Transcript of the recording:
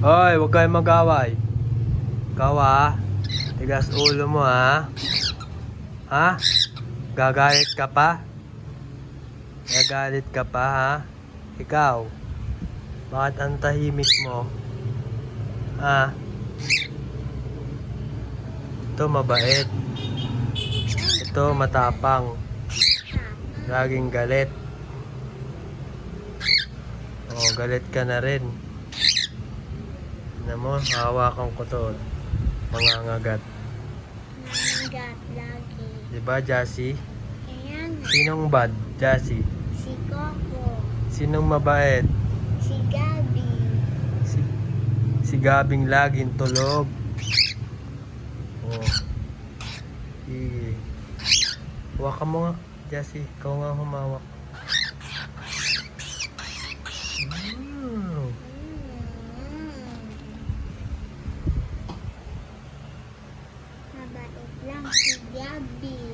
Hoy, huwag kayong mag-away. Ikaw. Tigas ulo mo ha. Ha? Gagalit ka pa? Gagalit ka pa ha? Ikaw? Bakit ang tahimik mo? Ha? Ito mabait. Ito matapang. Laging galit. Oh, galit ka na rin. Tignan mo, hawakan ko to. Mangangagat. Nangat lagi. Diba, Jassy? Kaya nga, Sinong bad, Jassy? si Coco, Sinong mabait? si Gabi, Si, si Gabing laging tulog. Oh. Sige. Hawakan mo nga, Jassy. Ikaw nga humawak. Mabait lang si Gabi.